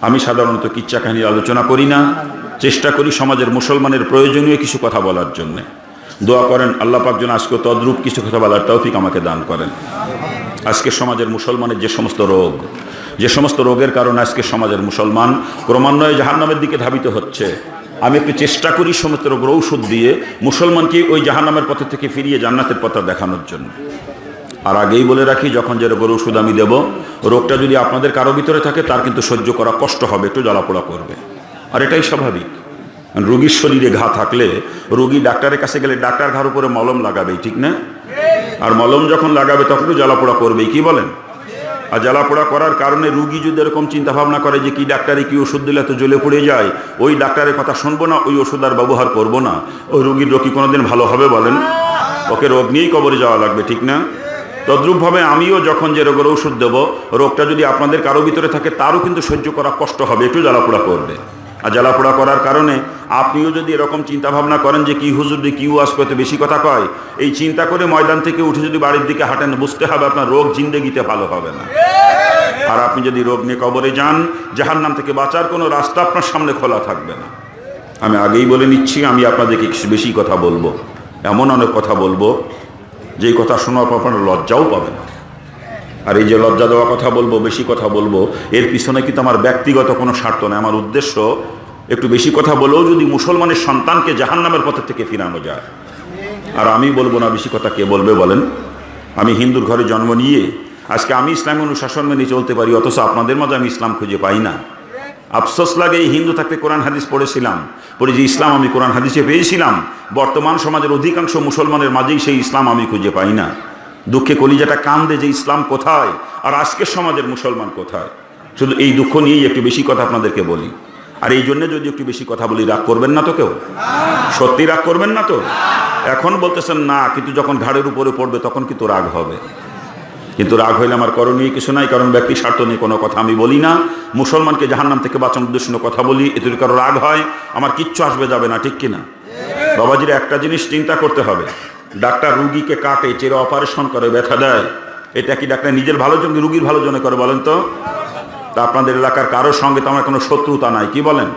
আমি সাধারণত কিচ্ছা কাহিনীর আলোচনা করি না। চেষ্টা করি সমাজের মুসলমানের প্রয়োজনীয় কিছু কথা বলার জন্যে। দোয়া করেন, আল্লাহ পাক যেন আজকে তদ্রূপ কিছু কথা বলার তৌফিক আমাকে দান করেন। আজকে সমাজের মুসলমানের যে সমস্ত রোগ, যে সমস্ত রোগের কারণে আজকে সমাজের মুসলমান ক্রমান্বয়ে জাহান্নামের দিকে ধাবিত হচ্ছে। আমি একটু চেষ্টা করি সমস্ত রোগ ঔষধ দিয়ে মুসলমানকে ওই জাহান্নামের পথে থেকে ফিরিয়ে জান্নাতের পথে দেখানোর জন্য। আর আগেই বলে রাখি, যখন যে রোগের ওষুধ আমি দেব, রোগটা যদি আপনাদের কারও ভিতরে থাকে, তার কিন্তু সহ্য করা কষ্ট হবে, একটু জ্বালাপোড়া করবে। আর এটাই স্বাভাবিক। রোগীর শরীরে ঘা থাকলে, রোগী ডাক্তারের কাছে গেলে ডাক্তার ঘার উপরে মলম লাগাবেই, ঠিক না? আর মলম যখন লাগাবে তখনও জ্বালাপোড়া করবেই, কি বলেন? আর জ্বালাপোড়া করার কারণে রুগী যদি এরকম চিন্তা ভাবনা করে যে কি ডাক্তারে কি ওষুধ দিলে তো জ্বলে পড়ে যায়, ওই ডাক্তারের কথা শুনব না, ওই ওষুধ আর ব্যবহার করব না। ওই রুগীর রোগী কোনোদিন ভালো হবে বলেন? ওকে রোগ নিয়েই কবরে যাওয়া লাগবে, ঠিক না? তদ্রূপভাবে আমিও যখন যে রোগের ওষুধ দেবো, রোগটা যদি আপনাদের কারও ভিতরে থাকে, তারও কিন্তু সহ্য করা কষ্ট হবে। একটু জ্বালাপোড়া করবে। আর জ্বালাপোড়া করার কারণে আপনিও যদি এরকম চিন্তা ভাবনা করেন যে, কি হুজুর দিয়ে কি ওয়াজ করতে বেশি কথা কয়? এই চিন্তা করে ময়দান থেকে উঠে যদি বাড়ির দিকে হাঁটেন, বুঝতে হবে আপনার রোগ জিন্দেগিতে ভালো হবে না। আর আপনি যদি রোগ নিয়ে কবরে যান জাহার নাম থেকে বাঁচার কোনো রাস্তা আপনার সামনে খোলা থাকবে না। আমি আগেই বলে নিচ্ছি, আমি আপনাদেরকে বেশি কথা বলব। এমন অনেক কথা বলব যেই কথা শোনার পর আপনারা লজ্জাও পাবেন আর এই যে লজ্জা দেওয়া কথা বলব, বেশি কথা বলব, এর পিছনে কিন্তু আমার ব্যক্তিগত কোনো স্বার্থ নেই। আমার উদ্দেশ্য একটু বেশি কথা বলেও যদি মুসলমানের সন্তানকে জাহান নামের পথের থেকে ফিরানো যায়। আর আমি বলব না বেশি কথা কে বলবে বলেন। আমি হিন্দুর ঘরে জন্ম নিয়ে আজকে আমি ইসলামী অনুশাসন মেনে চলতে পারি, অথচ আপনাদের মাঝে আমি ইসলাম খুঁজে পাই না। আফসোস লাগে হিন্দু থাকতে কোরআন হাদিস পড়েছিলাম। পড়ে যে, ইসলাম আমি কোরআন হাদিসে পেয়েছিলাম। বর্তমান সমাজের অধিকাংশ মুসলমানের মাঝেই সেই ইসলাম আমি খুঁজে পাই না। দুঃখে কলিজাটা কান্দে যে, ইসলাম কোথায়? আর আজকের সমাজের মুসলমান কোথায়? শুধু এই দুঃখ নিয়েই একটু বেশি কথা আপনাদেরকে বলি। আর এই জন্য যদি একটু বেশি কথা বলি, রাগ করবেন না তো কেউ? সত্যি রাগ করবেন না তো? এখন বলতেছেন, না, কিন্তু যখন ঘাড়ের উপরে পড়বে, তখন কিন্তু রাগ হবে। কিন্তু রাগ হইলে আমার করণীয় কিছু নাই, কারণ ব্যক্তি স্বার্থ নিয়ে কোনো কথা আমি বলি না। মুসলমানকে জাহান্নাম থেকে বাঁচানোর উদ্দেশ্য কথা বলি, এতে কারও রাগ হয়, আমার কিচ্ছু আসবে যাবে না, ঠিক কিনা? বাবাজির একটা জিনিস চিন্তা করতে হবে। ডাক্তার রুগীকে কাটে, চেরে অপারেশন করে, ব্যথা দেয়। এটা কি ডাক্তার নিজের ভালোর জন্য রুগীর ভালোর জন্য করে বলেন তো? তা আপনাদের এলাকার কারোর সঙ্গে তো আমার কোনো শত্রুতা নাই, কি বলেন?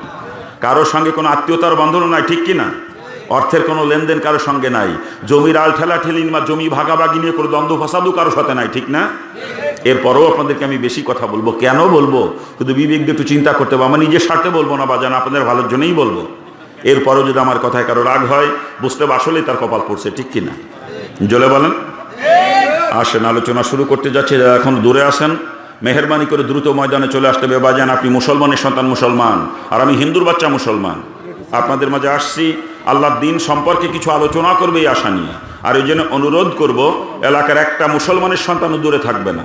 কারোর সঙ্গে কোনো আত্মীয়তার বন্ধনও নাই, ঠিক কিনা? অর্থের কোনো লেনদেন কারোর সঙ্গে নাই। জমির আল ঠেলা ঠেলিন বা জমি ভাগাভাগি নিয়ে কোনো দ্বন্দ্ব ফসাদও কারোর সাথে নাই, ঠিক না? এরপরেও আপনাদেরকে আমি বেশি কথা বলব। কেন বলব? শুধু বিবেক একটু চিন্তা করতে হবে। আমার নিজের স্বার্থে বলব না বা যেন আপনাদের ভালোর জন্যই বলব। এরপরেও যদি আমার কথায় কারও রাগ হয়, বুঝতে আসলেই তার কপাল পড়ছে, ঠিক কিনা জলে বলেন। আসেন, আলোচনা শুরু করতে যাচ্ছে, যারা এখন দূরে আসেন মেহরবানি করে দ্রুত ময়দানে চলে আসতে হবে। বাজান, আপনি মুসলমানের সন্তান মুসলমান, আর আমি হিন্দুর বাচ্চা মুসলমান। আপনাদের মাঝে আসছি। আল্লাহর দিন সম্পর্কে কিছু আলোচনা করবে এই আশা নিয়ে। আর এই জন্য অনুরোধ করব, এলাকার একটা মুসলমানের সন্তানও দূরে থাকবে না।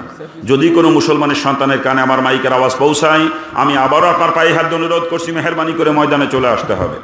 যদি কোনো মুসলমানের সন্তানের কানে আমার মাইকের আওয়াজ পৌঁছায়, আমি আবারও আপনার পায়ে হাত অনুরোধ করছি, মেহরবানি করে ময়দানে চলে আসতে হবে।